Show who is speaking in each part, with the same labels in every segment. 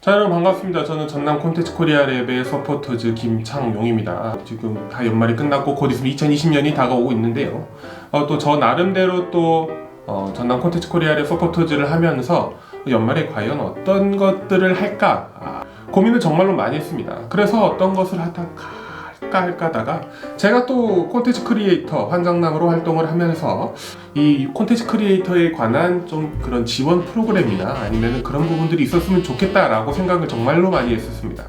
Speaker 1: 자 여러분 반갑습니다. 저는 전남 콘텐츠 코리아 랩의 서포터즈 김창용입니다. 지금 다 연말이 끝났고 곧 있으면 2020년이 다가오고 있는데요. 어, 또 저 나름대로 또 어, 전남 콘텐츠 코리아 랩 서포터즈를 하면서 연말에 과연 어떤 것들을 할까 아, 고민을 정말로 많이 했습니다. 그래서 어떤 것을 하다가 할까 할까 하다가 제가 또 콘텐츠 크리에이터 환장남으로 활동을 하면서 이 콘텐츠 크리에이터에 관한 좀 그런 지원 프로그램이나 아니면 그런 부분들이 있었으면 좋겠다라고 생각을 정말로 많이 했었습니다.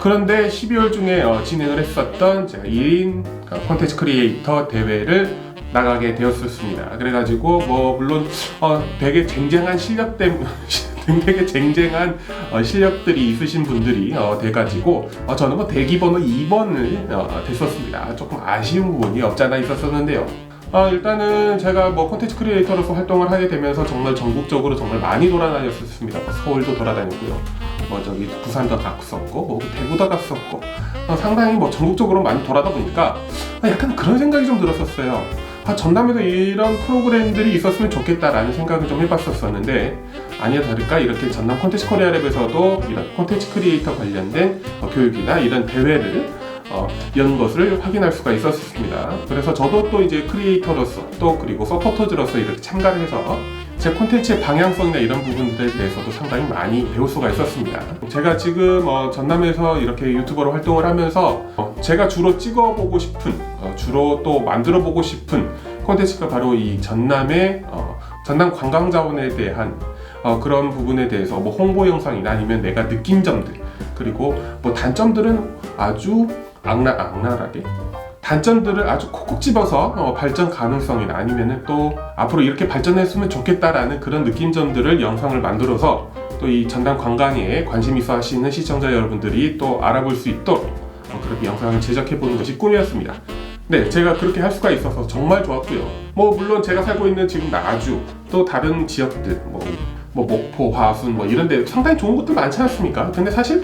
Speaker 1: 그런데 12월 중에 어, 진행을 했었던 제가 1인 콘텐츠 크리에이터 대회를 나가게 되었었습니다. 그래가지고 뭐 물론 어, 되게 쟁쟁한 실력 때문에 되게 쟁쟁한 어, 실력들이 있으신 분들이 어, 돼가지고 어, 저는 뭐 대기 번호 2번을 됐었습니다. 조금 아쉬운 부분이 없잖아 있었었는데요. 어, 일단은 제가 뭐 콘텐츠 크리에이터로서 활동을 하게 되면서 정말 전국적으로 정말 많이 돌아다녔었습니다. 뭐 서울도 돌아다녔고요. 뭐 저기 부산도 갔었고, 뭐 대구도 갔었고, 어, 상당히 뭐 전국적으로 많이 돌아다 보니까 아, 약간 그런 생각이 좀 들었었어요. 아, 전남에도 이런 프로그램들이 있었으면 좋겠다라는 생각을 좀 해봤었었는데 아니야 다를까 이렇게 전남 콘텐츠 코리아 랩에서도 이런 콘텐츠 크리에이터 관련된 어, 교육이나 이런 대회를 어, 연 것을 확인할 수가 있었습니다. 그래서 저도 또 이제 크리에이터로서 또 그리고 서포터즈로서 이렇게 참가를 해서 제 콘텐츠의 방향성이나 이런 부분들에 대해서도 상당히 많이 배울 수가 있었습니다. 제가 지금 어, 전남에서 이렇게 유튜버로 활동을 하면서 어, 제가 주로 찍어보고 싶은 어, 주로 또 만들어보고 싶은 콘텐츠가 바로 이 전남의 어, 전남 관광자원에 대한 어, 그런 부분에 대해서 뭐 홍보 영상이나 아니면 내가 느낀 점들 그리고 뭐 단점들은 아주 악나, 악랄하게 단점들을 아주 콕콕 집어서 어, 발전 가능성이나 아니면은 또 앞으로 이렇게 발전했으면 좋겠다라는 그런 느낀점들을 영상을 만들어서 또 이 전남 관광에 관심 있어 하시는 시청자 여러분들이 또 알아볼 수 있도록 어, 그렇게 영상을 제작해 보는 것이 꿈이었습니다. 네, 제가 그렇게 할 수가 있어서 정말 좋았고요. 뭐 물론 제가 살고 있는 지금 나주 또 다른 지역들 뭐, 뭐 목포, 화순 뭐 이런 데 상당히 좋은 곳들 많지 않습니까? 근데 사실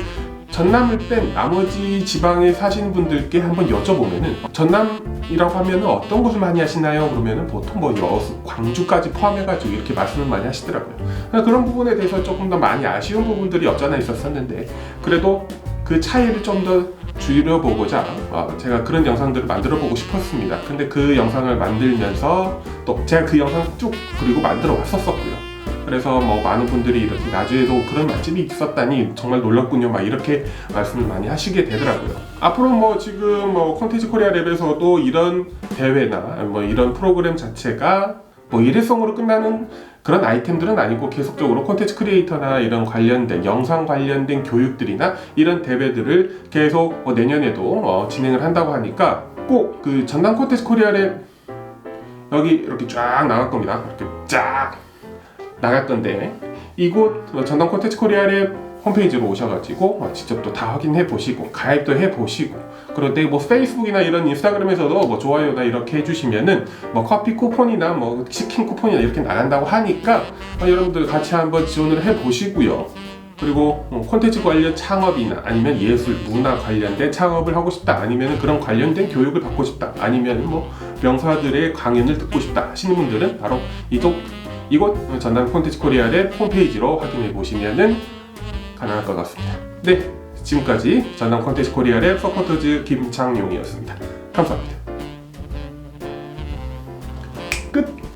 Speaker 1: 전남을 뺀 나머지 지방에 사시는 분들께 한번 여쭤보면은 전남이라고 하면은 어떤 곳을 많이 하시나요? 그러면은 보통 뭐 여수, 광주까지 포함해가지고 이렇게 말씀을 많이 하시더라고요. 그런 부분에 대해서 조금 더 많이 아쉬운 부분들이 없잖아 있었었는데 그래도 그 차이를 좀더 줄여보고자 어, 제가 그런 영상들을 만들어 보고 싶었습니다. 근데 그 영상을 만들면서 또 제가 그 영상 쭉 그리고 만들어 왔었었고요. 그래서 뭐 많은 분들이 이렇게 나주에도 그런 맛집이 있었다니 정말 놀랍군요. 막 이렇게 말씀을 많이 하시게 되더라고요. 앞으로 뭐 지금 뭐 콘텐츠 코리아 랩에서도 이런 대회나 뭐 이런 프로그램 자체가 뭐 일회성으로 끝나는 그런 아이템들은 아니고 계속적으로 콘텐츠 크리에이터나 이런 관련된 영상 관련된 교육들이나 이런 대회들을 계속 뭐 내년에도 어 진행을 한다고 하니까 꼭 그 전남 콘텐츠 코리아랩 여기 이렇게 쫙 나갈 겁니다. 이렇게 쫙 나갈 건데 이곳 전남 콘텐츠 코리아랩 홈페이지로 오셔가지고 어, 직접 또 다 확인해 보시고 가입도 해 보시고 그런데 뭐 페이스북이나 이런 인스타그램에서도 뭐 좋아요나 이렇게 해주시면은 뭐 커피 쿠폰이나 뭐 치킨 쿠폰이나 이렇게 나간다고 하니까 어, 여러분들 같이 한번 지원을 해 보시고요. 그리고 어, 콘텐츠 관련 창업이나 아니면 예술, 문화 관련된 창업을 하고 싶다 아니면 그런 관련된 교육을 받고 싶다 아니면 뭐 명사들의 강연을 듣고 싶다 하시는 분들은 바로 이쪽 이곳 전남 콘텐츠 코리아의 홈페이지로 확인해 보시면은 가능할 것 같습니다. 네, 지금까지 전남 컨텐츠 코리아의 서포터즈 김창용이었습니다. 감사합니다. 끝!